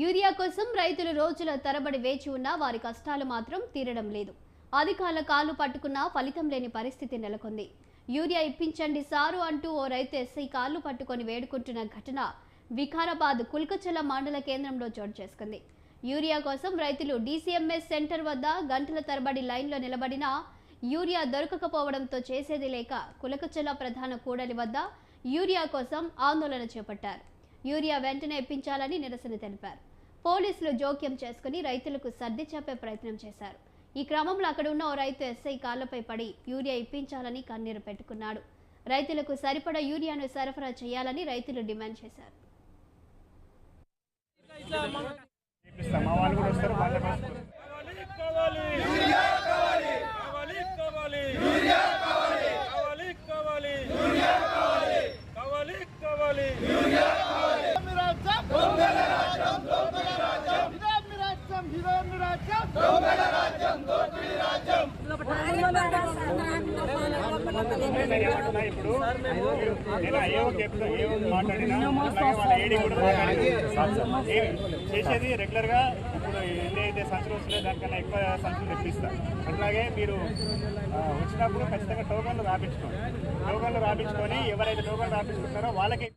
Urea కోసం రైతులు రోజుల తరబడి వేచి ఉన్నా వారి కష్టాలు మాత్రం తీరడం లేదు. అధికారుల కాళ్ళు పట్టుకున్నా ఫలితం లేని పరిస్థితి నెలకొంది. యూరియా ఇప్పించండి సారు అంటూ ఓ రైతు ఎస్ఐ కాళ్ళు పట్టుకొని వేడుకుంటున్న ఘటన వికారాబాద్ కుల్కచల మండల కేంద్రంలో చోటు చేసుకుంది. యూరియా కోసం రైతులు డీసీఎంఎస్ సెంటర్ వద్ద గంటల తరబడి లైన్లో నిలబడినా యూరియా దొరకకపోవడంతో చేసేది లేక కులకచల ప్రధాన కూడలి వద్ద యూరియా కోసం ఆందోళన చేపట్టారు. యూరియా వెంటనే ఇప్పించాలని నిరసన తెలిపారు. పోలీసులు జోక్యం చేసుకుని రైతులకు సర్ది చెప్పే ప్రయత్నం చేశారు. ఈ క్రమంలో అక్కడ ఉన్న ఓ రైతు ఎస్ఐ కాళ్ళపై పడి యూరియా ఇప్పించాలని కన్నీరు పెట్టుకున్నాడు. రైతులకు సరిపడా యూరియాను సరఫరా చేయాలని రైతులు డిమాండ్ చేశారు. మా వాళ్ళు కూడా వస్తారు చేసేది రెగ్యులర్గా ఇప్పుడు ఏదైతే సంచులు వస్తుందో దానికన్నా ఎక్కువ సంచులు తెప్పిస్తా అట్లాగే మీరు వచ్చినప్పుడు ఖచ్చితంగా టోకన్లు రాపించుకోండి టోకన్లు రాపించుకొని ఎవరైతే టోకన్లు రాపించుకుంటారో వాళ్ళకి